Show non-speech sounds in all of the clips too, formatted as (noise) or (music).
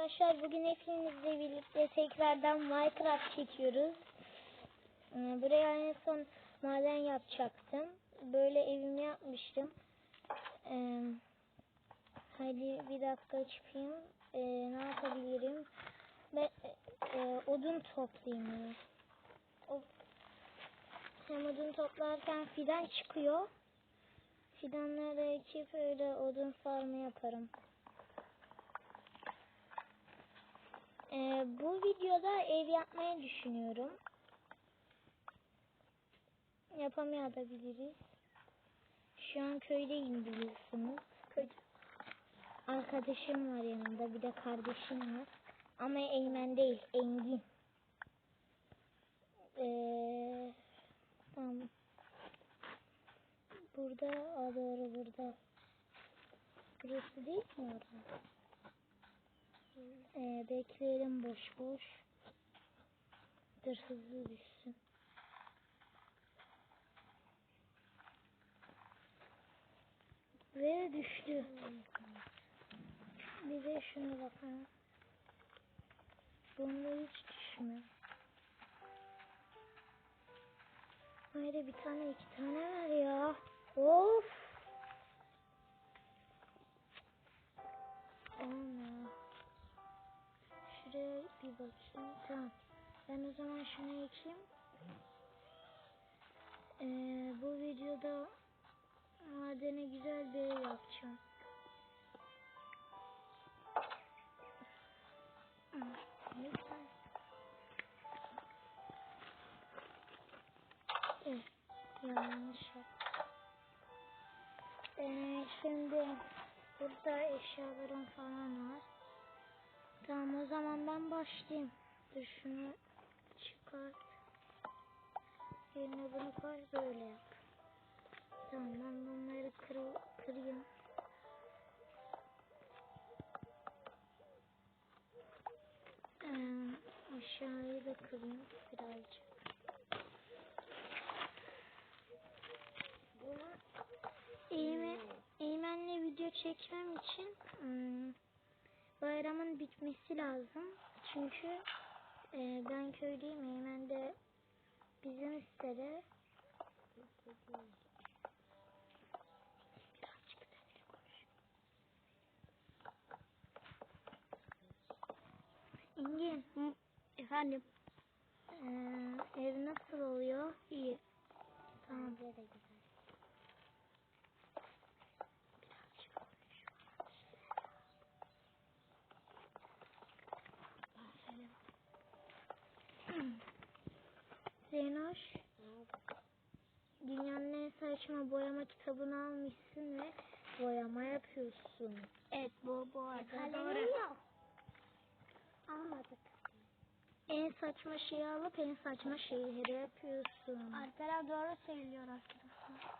arkadaşlar bugün hepinizle birlikte tekrardan Minecraft çekiyoruz. Ee, Buraya en son maden yapacaktım. Böyle evimi yapmıştım. Ee, hadi bir dakika çıkayım. Ee, ne yapabilirim? Ben e, odun toplayayım. hem odun toplarken fidan çıkıyor. Fidanları ekip öyle odun farmı yaparım. Ee, bu videoda ev yapmayı düşünüyorum. Yapamayabiliriz. Şu an köydeyim biliyorsunuz. Arkadaşım var yanımda. Bir de kardeşim var. Ama Eymen değil. Engin. Ee, tamam. Burada. Aa, doğru burada. Burası değil mi orada? Ee, bekleyelim boş boş. Dur hızlı düşsün. Ve düştü. Bir de şuna bakalım. Bunda hiç düşmüyor. Hayır bir tane iki tane var ya. Of. Olmuyor. Bir bakayım. Tamam. Ben o zaman şunu ekeyim. Ee, bu videoda madene güzel bir ev yapacağım. Lütfen. Evet, yanlış yaptım. Ee, şimdi burada eşyalarım falan var. Zaman ben başlayayım. Dur şunu çıkart. Yerine bunu koy böyle yap. Tamam ben bunları kır, kırayım. Ee, aşağıyı da kırayım birazcık. Eğme, Eğmen'le video çekmem için hmm, bayramın bitmesi lazım. Çünkü e, ben köydeyim. Eymen de bizim sitede. Engin. Efendim. Ee, ev nasıl oluyor? İyi. Tamam. Konuş. Zeynoş, dünyanın en saçma boyama kitabını almışsın ve boyama yapıyorsun. Evet bu bu arada doğru. Almadık. En saçma şeyi alıp en saçma şeyleri yapıyorsun. Alperen doğru söylüyor arkadaşlar.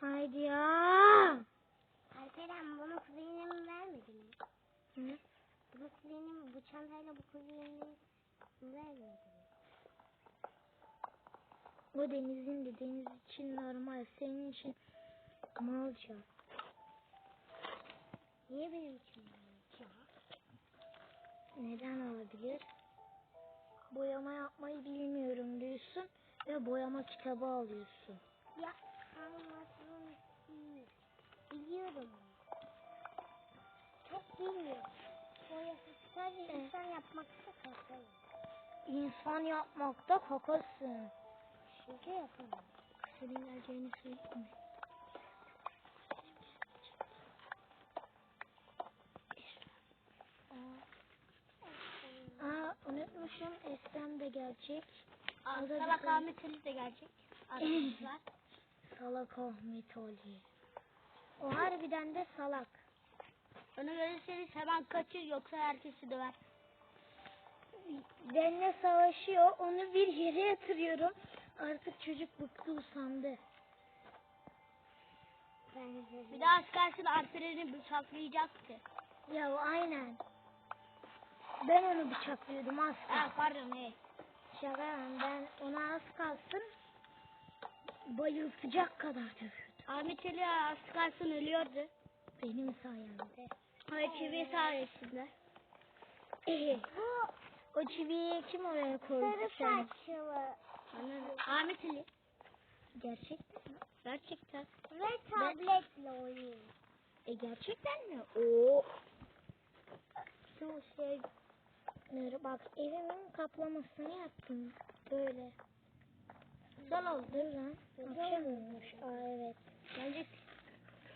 Haydi ya. Alperen bunu kuzenine mi vermedi mi? Hı? Bunu kuzenine bu çantayla bu kuzenine O denizin de deniz için normal. Senin için malca. Niye benim için ya? Neden olabilir? Boyama yapmayı bilmiyorum diyorsun ve boyama kitabı alıyorsun. Ya değil. Biliyorum. Çok bilmiyorum. Boyası sadece insan yapmakta kalkayım. İnsan yapmakta kakasın. Çünkü yapamam. Senin geleceğini söyleyeyim Aa unutmuşum Esrem de gelecek. Da Salak bizim- Ahmet Ali de gelecek. Arkadaşlar. (clears throat) Salak Ahmet Ali. O harbiden de salak. Onu görürseniz hemen kaçır yoksa herkesi döver. Benimle savaşıyor. Onu bir yere yatırıyorum. Artık çocuk bıktı usandı. Bir daha çıkarsın Alperen'i bıçaklayacaktı. Ya aynen. Ben onu bıçaklıyordum az Ha kalsın. pardon hey. Şaka ben ona az kalsın bayıltacak kadar dövüyordum. Ahmet Ali az çıkarsın ölüyordu. Benim sayemde. ITV sayesinde. Bu (laughs) o çiviyi kim oraya koydu? Sarı saçlı. Ahmet Ali. Gerçekten mi? Gerçekten. Ve tabletle oynuyor. E gerçekten mi? Oo. Şu şey Bak evimin kaplamasını yaptım. Böyle. güzel oldu. Dur lan. Açamıyormuş. Aa evet. Bence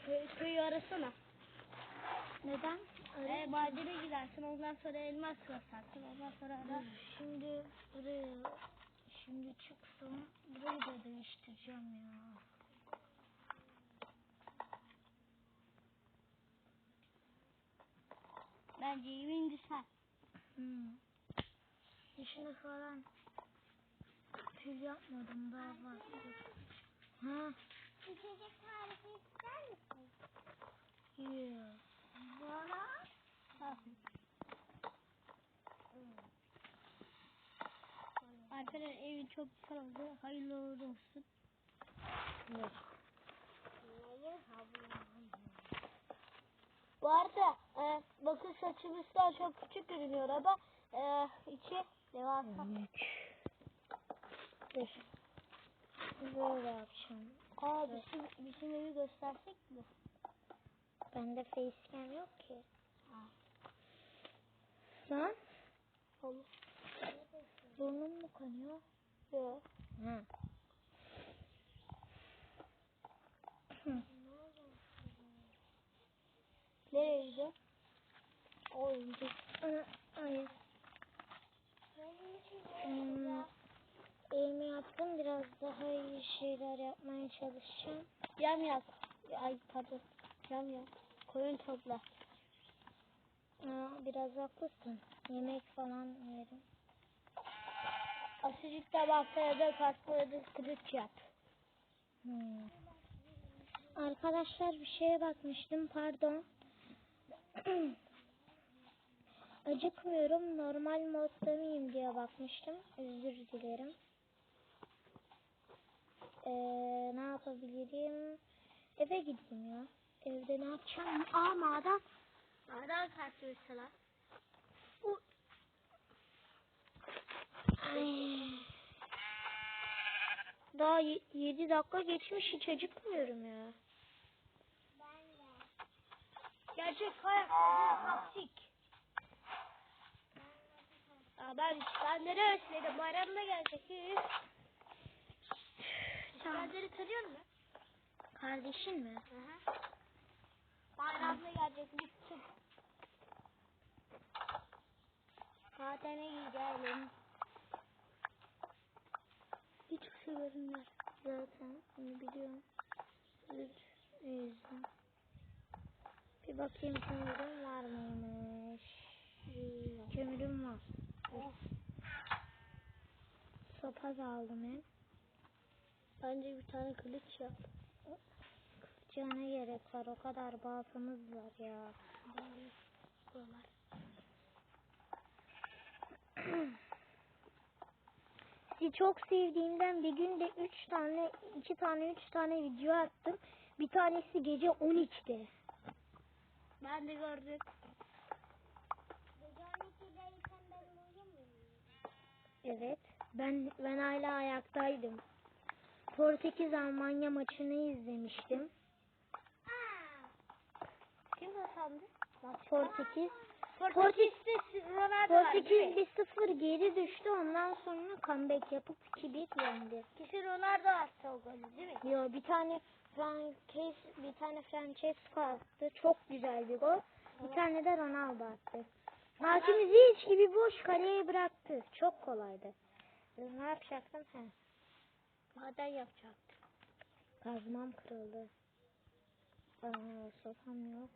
köy, köyü arasana. Neden? Ee, madene gidersin ondan sonra elmas basarsın ondan sonra da Şimdi buraya şimdi çıksam burayı da değiştireceğim ya. bence evin güzel. Hmm. Dışını falan tül yapmadım daha fazla. Ha, İçecek tarifi ister misin? yeah. Arkadaşlar evin çok güzel oldu. Hayırlı uğurlu olsun. Yok. Bu arada e, bakın saçımızdan çok küçük görünüyor ama e, içi devasa. Dur. Böyle yapacağım. Aa bizim, bizim evi göstersek mi? Bende facecam yok ki. Lan Olur. burnum mu kanıyor? Yok. Ha. Hı. Nereye gidiyor? Oyuncu. Hayır. Hmm, Elimi yaptım. Biraz daha iyi şeyler yapmaya çalışacağım. Yam yak. Ay pardon. Yam yak. Koyun topla. Biraz haklısın. Yemek falan yerim. Asıcık tabakta da kasmaya da kılıç yap. Hmm. Arkadaşlar bir şeye bakmıştım. Pardon. (clears throat) Acıkmıyorum. Normal modda mıyım diye bakmıştım. Özür dilerim. Ee, ne yapabilirim? Eve gideyim ya. Evde ne yapacağım? Aa maden. Nereden kartı mesela? Ay. Daha 7 dakika geçmiş hiç acıkmıyorum ya. Gerçek hayat bu taksik. Aa, ben ben nereye özledim? Bayramda gelecek. İskender'i tanıyor musun? Kardeşin mi? Hı hı. Bayramda gelecek. Gittim. Madene gidelim. Şey görünmüyor. Zaten bunu biliyorum. Üç, yüzden. Bir bakayım kömürüm var mıymış? Kömürüm var. Oh. Sopa da aldım hem. Bence bir tane kılıç yap. Cana gerek var. O kadar baltamız var ya. Buralar. Sizi çok sevdiğimden bir günde üç tane, iki tane, üç tane video attım. Bir tanesi gece 12'de. Ben de gördüm. Evet. Ben ben hala ayaktaydım. Portekiz Almanya maçını izlemiştim. Kim kazandı? Portekiz Portekiz'de Ronaldo var? Portekiz 1-0 geri düştü. Ondan sonra comeback yapıp 2-1 yendi. Kesin Ronaldo attı o golü değil mi? Yo bir tane Frankes bir tane Francesco attı. Çok güzel bir gol. Bir tane de Ronaldo attı. Hakim Ziyech gibi boş kaleye bıraktı. Çok kolaydı. Ne yapacaktım? He. Maden yapacak. Kazmam kırıldı. Aa, sopam yok.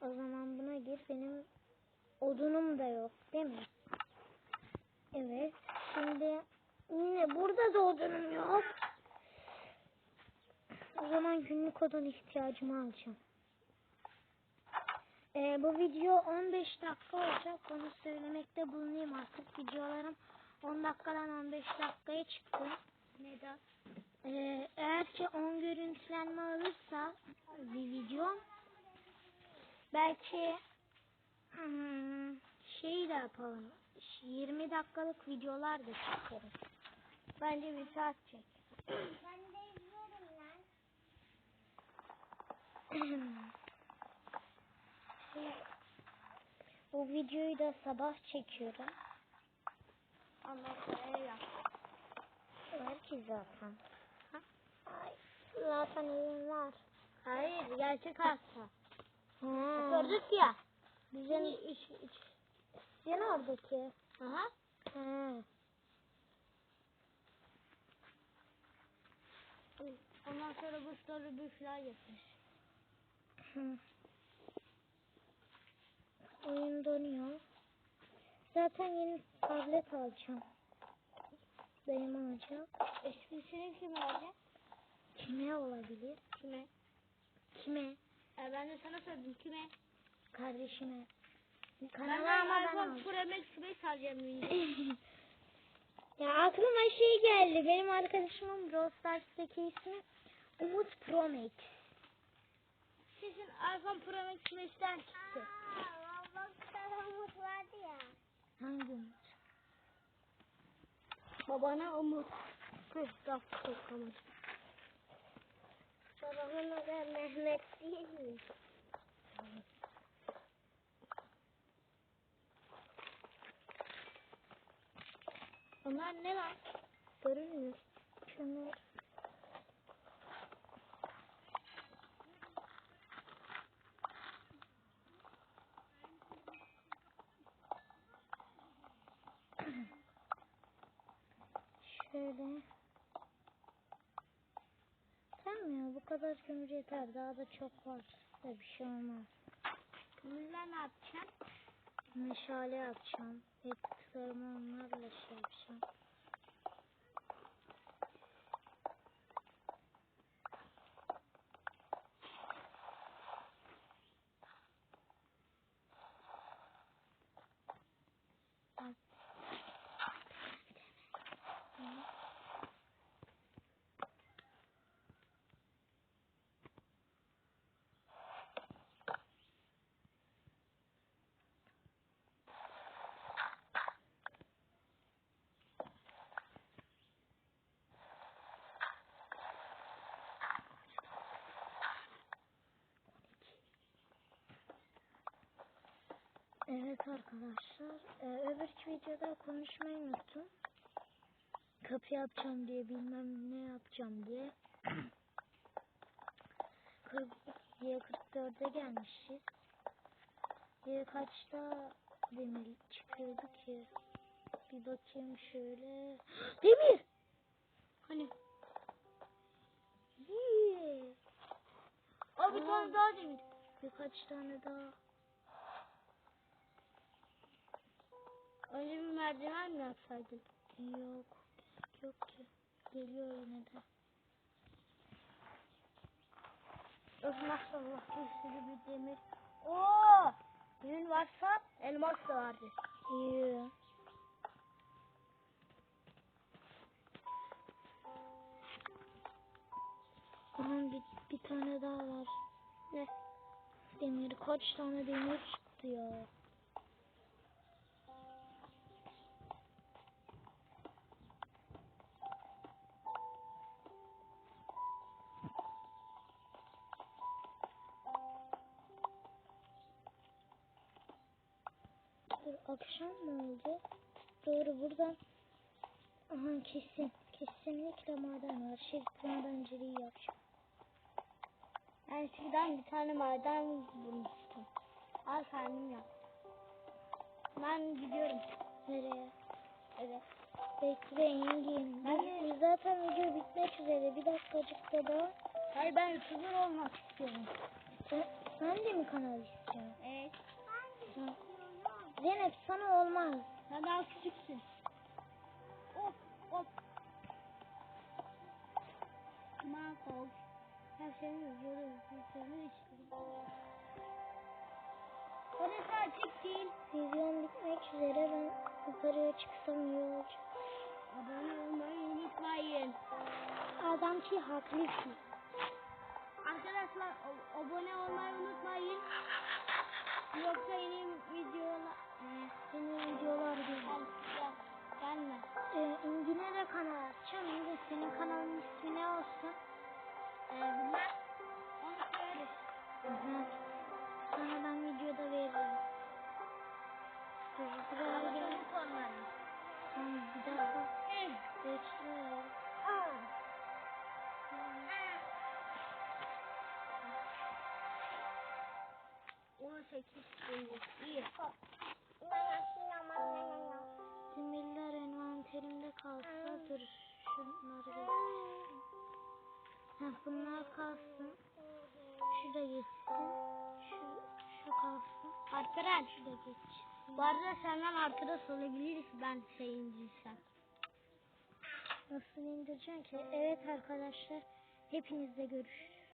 O zaman buna gir. Benim odunum da yok. Değil mi? Evet. Şimdi yine burada da odunum yok. O zaman günlük odun ihtiyacımı alacağım. Ee, bu video 15 dakika olacak. Onu söylemekte bulunayım artık. Videolarım 10 dakikadan 15 dakikaya çıktı. Neden? Ee, eğer ki 10 görüntülenme alırsa bir video Belki şey de yapalım. 20 dakikalık videolar da çekeriz. Bence bir saat çek. Ben de izliyorum lan. Bu videoyu da sabah çekiyorum. Yap. Var ki zaten. Ha? Ay, zaten evim var. Hayır gerçek hasta. Ha. Gördük ya. Bizim iç, iç. sen oradaki. Aha. Ha. Ondan sonra bu soru büfler yapmış. Oyun donuyor. Zaten yeni tablet alacağım. Dayım alacak. Esprisini kim alacak? Kime olabilir? Kime? Kime? E ben de sana sordum kime? Kardeşime. De ben iPhone. Pro Max 5 alacağım şimdi. (laughs) ya aklıma şey geldi. Benim arkadaşımın Brawl Stars'taki ismi Umut Pro Max. Sizin iPhone Pro Max 5'ten çıktı. Roblox'ta Umut vardı ya. Hangi Umut? Babana Umut. Kız dakika kalır. Babamın adı Mehmet değil mi? Onlar ne lan? Görünmüyor. Şunlar. Şöyle. Tamam ya bu kadar kömür yeter. Daha da çok var. Da bir şey olmaz. Kömürler ne yapacaksın? Meşale yapacağım. Yaptıklarımı onlarla şey yapacağım. Evet arkadaşlar. Ee, öbürkü videoda konuşmayı unuttum. Kapı yapacağım diye bilmem ne yapacağım diye. (clears throat) 42'ye 44'e gelmişiz. Diye kaçta demir çıkıyordu ki? Bir bakayım şöyle. (gasps) Demir! Hani? Yee! O bir tane daha demir. Birkaç tane daha. Önce bir merdiven mi yapsaydın? Yok. Yok ki. Geliyor yine de. Öf maşallah bir sürü bir demir. Oo! Demir varsa elmas da vardır. İyi. Aha bir, bir tane daha var. Ne? Demir. Kaç tane demir çıktı ya. Dur akşam mı oldu? Doğru buradan. Aha kesin. Kesinlikle maden var. Şerit madenciliği yapacağım. Ben eskiden bir tane maden bulmuştum. Al kendim yap. Ben gidiyorum. Nereye? Evet. Bekleyin yiyin. Ben biz zaten video bitmek üzere. Bir dakikacıkta da. Hayır ben YouTuber olmak istiyorum. Sen, sen de mi kanal istiyorsun? Evet. Ha. Zeynep sana olmaz. Sen daha küçüksün. Hop hop. Aman kol. Her şeyi izliyoruz. Izliyoruz işte. Orası açık değil. Videom bitmek üzere. Ben yukarıya çıksam iyi olacak. Abone olmayı unutmayın. Adam ki haklı ki. Arkadaşlar abone olmayı unutmayın. Yoksa sekiz günlük. İyi. Similler envanterimde kalsa dur şunları. Heh, bunlar kalsın. Şu da geçsin. Şu, şu kalsın. Alperen. Şu da geçsin. Bu arada senden arkada salabiliriz ben şey indirsem. Nasıl indireceksin ki? Evet arkadaşlar. Hepinizle görüşürüz.